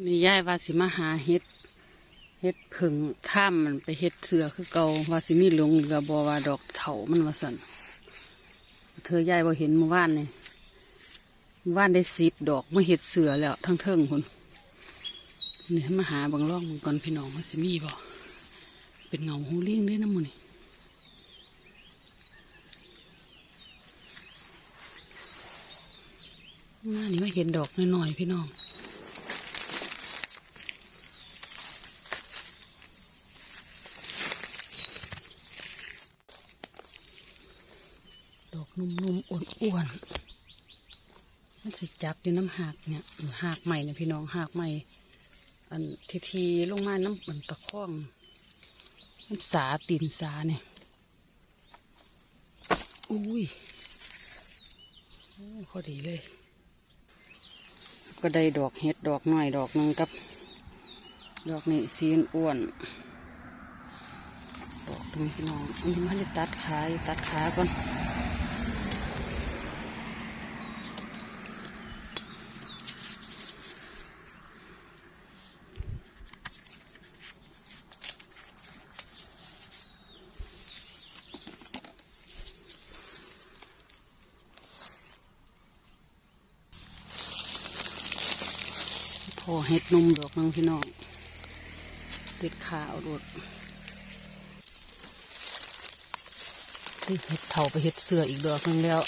นี่ยายว่าสิมาหาเฮ็ดเฮ็ดผึ่งข้ามมันไปเฮ็ดเสือคือเก่าว่าสิมีหลงเหลือบอว่าดอกเถามันว่าสันเธอยายบ่เห็นเมื่อวานนี่เมื่อวานได้สิบดอกมาเฮ็ดเสือแล้วทั้งเทิงคนนี่มาหาบางร่องมึงก่อนพี่น้องว่าสิมีบ่เป็นเงาหูเลี้ยงด้วยนะมึงนี่หน้านี่มาเห็นดอกน้อยๆพี่น้อง ดอกนุ่มๆอ้วนๆมันสิจับอยู่น้ำหักเนี่ยหักใหม่นะพี่น้องหักใหม่ อันทีทีๆลงมาน้ำมันตะข้องมันสาตีนสาเนี่ยอุ้ยโอ้พอดีเลย ก็ได้ดอกเห็ดดอกหน่อยดอกนึงกับ ดอกนี้สีอ้วนดอกนึงพี่น้องอันนี้มันได้ตัดขายตัดขาก่อน พอเห็ดนมดอกนึงพี่น้องติดขาวโดดติดเห็ดเถาไปเห็ดเสืออีกดอกนึงแล้ว